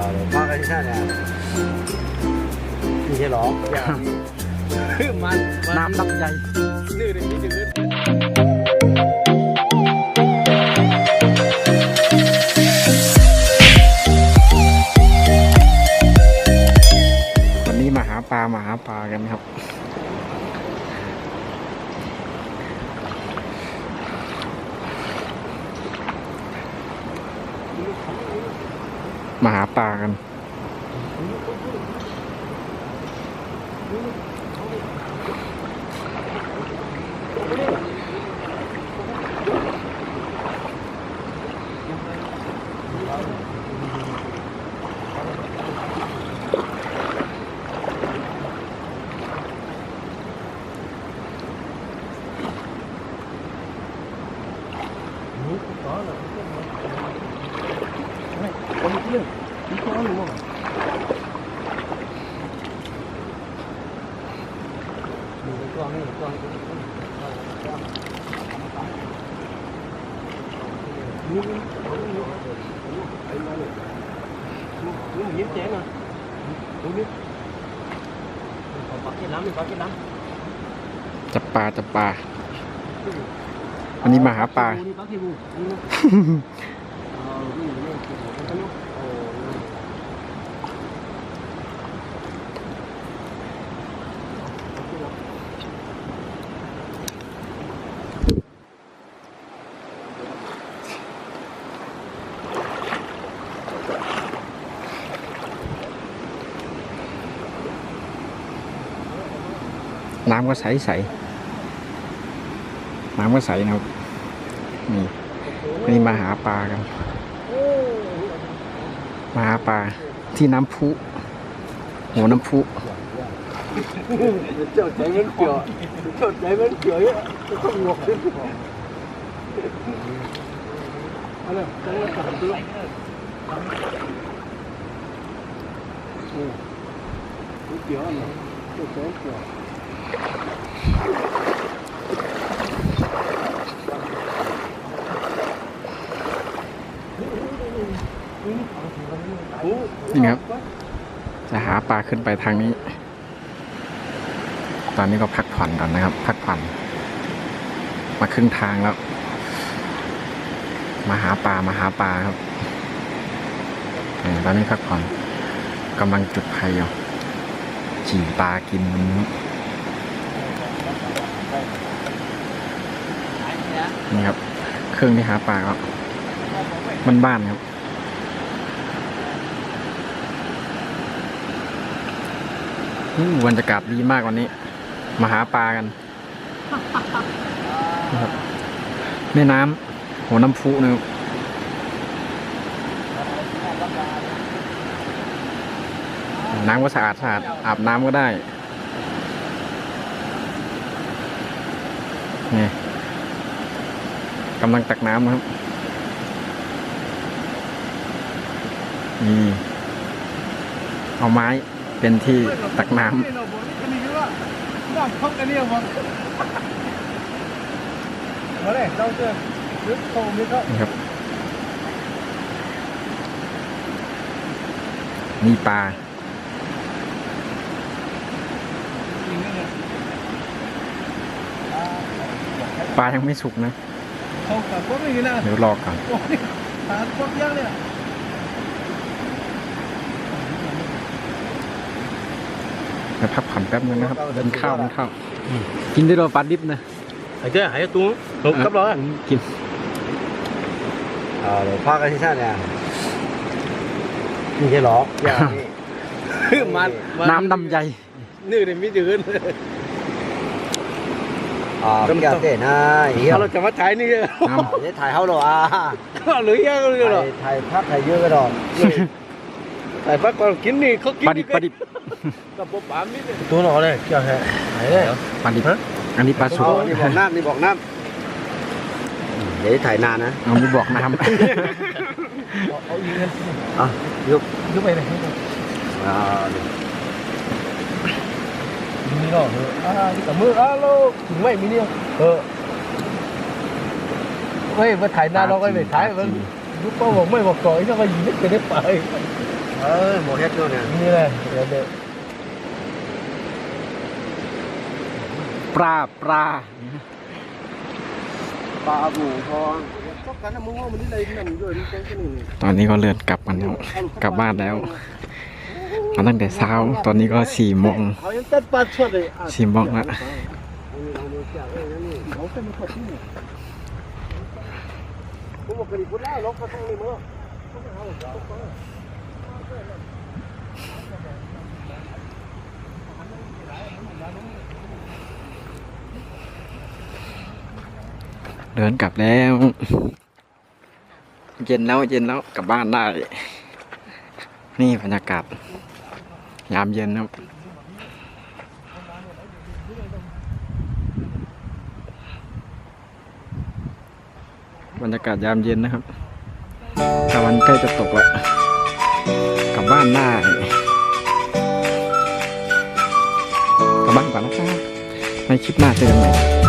à rồi ba cái sao nè như thế đó มันน้ำลำไยนี่เลยมีถึง มาหาปลากัน นี่ยิ้มแจ้งอะดูนี่ขอปักที่น้ำนี่ปักที่น้ำจับปลาจับปลาวันนี้มาหาปลา นี่ปักที่บูนี่นะอ๋อนี่นี่นี่นี่โอ้ น้ำก็ใสใสน้ำก็ใสนะครับนี่นี่มาหาปลากัน มาหาปลาที่น้ำพุหัวน้ำพุเจ้าใจมันเกี่ยวเจ้าใจมันเกี่ยวเยอะต้องหวกขึ้นเอาเลยเใจเลยตัดตัวเกี่ยวอะไรเจ้าใจเกี่ยว นี่ครับ จะหาปลาขึ้นไปทางนี้ ตอนนี้ก็พักผ่อนก่อนนะครับ พักผ่อน มาครึ่งทางแล้ว มาหาปลา มาหาปลาครับตอนนี้พักผ่อนกำลังจุดไฟอยู่จี่ปลากินมั นี่ครับ เครื่องที่หาปลาก็มันบ้านๆครับ บรรยากาศดีมากวันนี้ มาหาปลากันนะครับแม่น้ำหัวน้ำพุนะครับน้ำก็สะอาดสะอาดอาบน้ำก็ได้ นี่กำลังตักน้ำครับนี่เอาไม้เป็นที่ตักน้ำนี่ครับ มีปลา ปลายังไม่สุกนะ không cả quốc mình nào เดี๋ยวรอก่อน Hàn Quốc nhá này เดี๋ยวพักผ่อนแป๊บนึงนะครับกินข้าวกินข้าวกินได้รอปลาดิบนะ hãy chơi hãy tung không cấp đó กิน à rồi ba cái sao nè như thế đó mà น้ำดำใย như này mới được à Tâm cái tâm. tên này hiểu nó chẳng bắt trái nữa น้ để thải hao rồi à lưới ra rồi thải thải phát thải dưa cái rồi tại bác còn kín đi không ำ kín ปลาดิบปลาดิบ tập bộ bám đi tôi nó đây kìa hè đấy đấy ปลาดิบอันนี้ปลาสุก Ờ, đi bọc nam đi bọc nam để thải nàn á เอามีบอกน้ à giúp giúp mày này à mini nó à đi cả mưa alo chúng mày mini ờ quay vừa thái na nó quay về thái vẫn lúc bao bóng mày bọc cõi nó có gì nhất cái đấy phải เออหมดเฮ็ดด้วยเนี่ยนี่เลยเดี๋ยวเดี๋ยวปลาปลาปลาบูพอก็กันนะมึงว่ามันนี่เลยนั่นด้วยมันเป็นแค่นี้ตอนนี้ก็เลื่อนกลับกันแล้วกลับบ้านแล้ว มาตั้งแต่เช้าตอนนี้ก็สี่โมงสี่โมงละเดินกลับแล้ว เย็นแล้วเย็นแล้วกลับบ้านได้ นี่บรรยากาศ ยามเย็นครับบรรยากาศยามเย็นนะครับตะวันใกล้จะตกแล้วกลับบ้านได้กลับบ้านก่อนนะครับในคลิปหน้าเจอกันใหม่